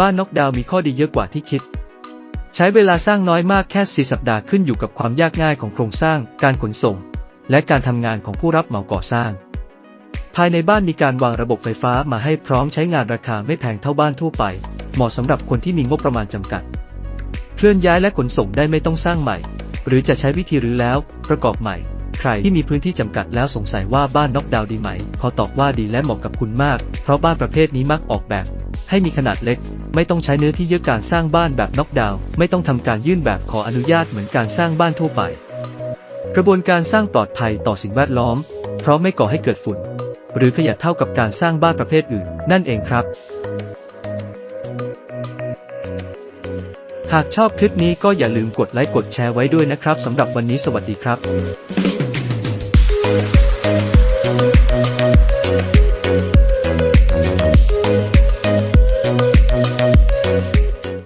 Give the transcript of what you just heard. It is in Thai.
บ้านน็อกดาวน์มีข้อดีเยอะกว่าที่คิด ใช้เวลาสร้างน้อยมากแค่ 4 สัปดาห์ขึ้นอยู่กับความยากง่ายของโครงสร้าง การขนส่ง และการทำงานของผู้รับเหมาก่อสร้าง ภายในบ้านมีการวางระบบไฟฟ้ามาให้พร้อมใช้งานราคาไม่แพงเท่าบ้านทั่วไป เหมาะสำหรับคนที่มีงบประมาณจำกัด เคลื่อนย้ายและขนส่งได้ไม่ต้องสร้างใหม่ หรือจะใช้วิธีรื้อแล้ว ประกอบใหม่ ใครที่มีพื้นที่จำกัดแล้วสงสัยว่าบ้านน็อกดาวน์ดีไหม ขอตอบว่าดีและเหมาะกับคุณมาก เพราะบ้านประเภทนี้มักออกแบบ ให้มีขนาดเล็ก ไม่ต้องใช้เนื้อที่เยอะการสร้างบ้านแบบน็อกดาวน์ไม่ต้องทำการยื่นแบบขออนุญาตเหมือนการสร้างบ้านทั่วไป กระบวนการสร้างปลอดภัยต่อสิ่งแวดล้อม เพราะไม่ก่อให้เกิดฝุ่น หรือขยะเท่ากับการสร้างบ้านประเภทอื่น นั่นเองครับ หากชอบคลิปนี้ก็อย่าลืมกดไลค์กดแชร์ไว้ด้วยนะครับสำหรับวันนี้สวัสดีครับ Thank you.